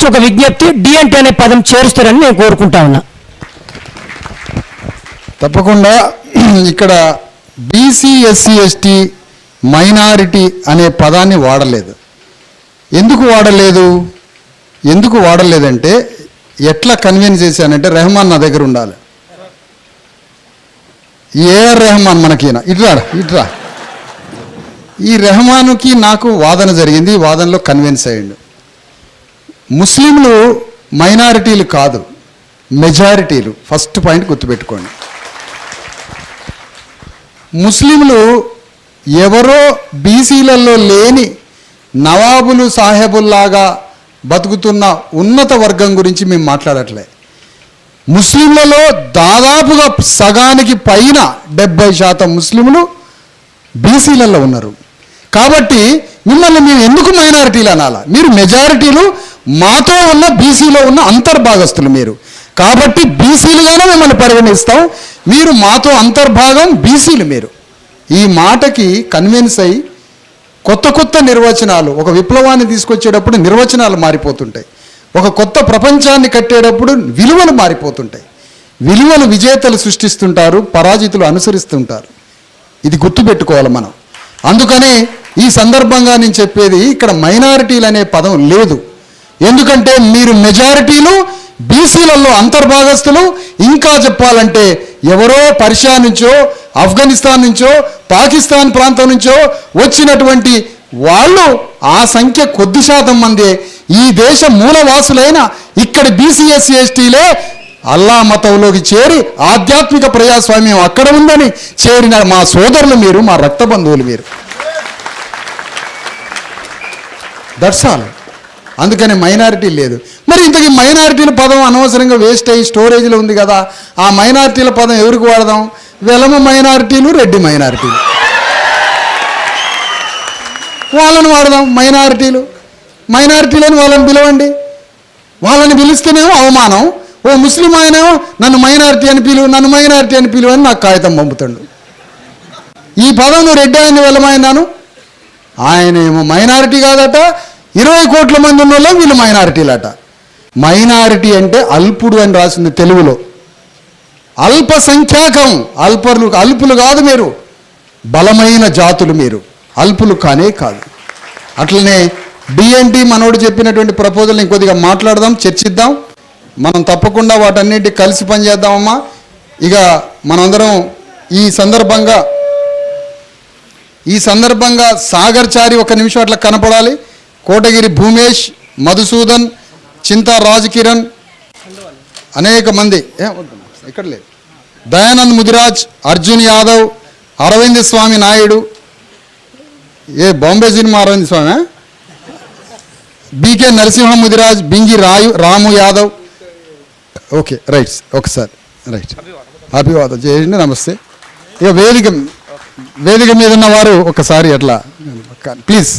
Last ఒక విజ్ఞప్తి DNT అనే పదం చేరుస్తారని నేను కోరుకుంటా ఉన్నా. తప్పకుండా ఇక్కడ బీసీ ఎస్సీ ఎస్టీ మైనారిటీ అనే పదాన్ని వాడలేదు. ఎందుకు వాడలేదు? ఎందుకు వాడలేదంటే ఎట్లా కన్విన్స్ చేశానంటే రెహమాన్ నా దగ్గర ఉండాలి. ఏఆర్ రెహమాన్ మనకిన ఇట్రా ఇట్రా ఈ రెహమాన్కి నాకు వాదన జరిగింది వాదనలో కన్విన్స్ అయ్యిండు. ముస్లింలు మైనారిటీలు కాదు మెజారిటీలు. ఫస్ట్ పాయింట్ గుర్తుపెట్టుకోండి. ముస్లింలు ఎవరో బీసీలలో లేని నవాబులు సాహెబుల్లాగా బతుకుతున్న ఉన్నత వర్గం గురించి మేము మాట్లాడట్లే. ముస్లింలలో దాదాపుగా సగానికి పైన డెబ్బై శాతం ముస్లింలు బీసీలలో ఉన్నారు. కాబట్టి మిమ్మల్ని మేము ఎందుకు మైనారిటీలు అనాలా? మీరు మెజారిటీలు మాతో ఉన్న బీసీలో ఉన్న అంతర్భాగస్తులు మీరు. కాబట్టి బీసీలుగానే మిమ్మల్ని పరిగణిస్తాం. మీరు మాతో అంతర్భాగం బీసీలు మీరు. ఈ మాటకి కన్విన్స్ అయ్యి కొత్త కొత్త నిర్వచనాలు ఒక విప్లవాన్ని తీసుకొచ్చేటప్పుడు నిర్వచనాలు మారిపోతుంటాయి. ఒక కొత్త ప్రపంచాన్ని కట్టేటప్పుడు విలువలు మారిపోతుంటాయి. విలువలు విజేతలు సృష్టిస్తుంటారు పరాజితులు అనుసరిస్తుంటారు. ఇది గుర్తుపెట్టుకోవాలి మనం. అందుకనే ఈ సందర్భంగా నేను చెప్పేది ఇక్కడ మైనారిటీలు అనే పదం లేదు. ఎందుకంటే మీరు మెజారిటీలు బీసీలలో అంతర్భాగస్తులు ఇంకా చెప్పాలంటే ఎవరో పర్షియా నుంచో ఆఫ్ఘనిస్తాన్ నుంచో పాకిస్తాన్ ప్రాంతం నుంచో వచ్చినటువంటి వాళ్ళు ఆ సంఖ్య కొద్ది శాతం మందే. ఈ దేశ మూలవాసులైన ఇక్కడ బీసీఎస్సీ ఎస్టీలే అల్లా మతంలోకి చేరి ఆధ్యాత్మిక ప్రజాస్వామ్యం అక్కడ ఉందని చేరిన మా సోదరులు మీరు మా రక్త బంధువులు మీరు. That's all. అందుకని మైనారిటీ లేదు. మరి ఇంతకీ మైనారిటీల పదం అనవసరంగా వేస్ట్ అయ్యి స్టోరేజ్లో ఉంది కదా ఆ మైనారిటీల పదం ఎవరికి వాడదాం? వెలమ మైనారిటీలు రెడ్డి మైనారిటీలు. వాళ్ళని వాడదాం మైనారిటీలు. మైనారిటీలను వాళ్ళని పిలవండి. వాళ్ళని పిలిస్తేనేమో అవమానం. ఓ ముస్లిం ఆయనేమో నన్ను మైనారిటీ అని పిలువు నన్ను మైనారిటీ అని పిలువు అని నాకు కాగితం పంపుతాడు. ఈ పదం నువ్వు రెడ్డి ఆయన వెళ్ళమైనాను ఆయన ఏమో మైనారిటీ కాదట ఇరవై కోట్ల మంది ఉన్న వాళ్ళే వీళ్ళు మైనారిటీలట. మైనారిటీ అంటే అల్పుడు అని రాసింది తెలుగులో. అల్పసంఖ్యాకం అల్పలు అల్పులు కాదు మీరు. బలమైన జాతులు మీరు. అల్పులు కానే కాదు. అట్లనే డిఎన్టీ మనోడు చెప్పినటువంటి ప్రపోజల్ ఇంకొద్దిగా మాట్లాడదాం చర్చిద్దాం. మనం తప్పకుండా వాటన్నిటి కలిసి పనిచేద్దామమ్మా. ఇక మనందరం ఈ సందర్భంగా ఈ సందర్భంగా సాగర్ చారి ఒక నిమిషం అట్లా కనపడాలి. కోటగిరి భూమేష్ మధుసూదన్ చింతా రాజ్ కిరణ్ అనేక మంది. ఇక్కడ లేదు. దయానంద్ ముదిరాజ్ అర్జున్ యాదవ్ అరవింద్ స్వామి నాయుడు ఏ Bombay cinema Aravind Swamy? BK Narasimha Mudiraj Bingi Rayu Ramu Yadav. Okay right ఒకసారి రైట్. అభివాదం చేయండి నమస్తే. ఇక వేదిక వేదిక మీద ఉన్న వారు ఒకసారి అట్లా ప్లీజ్.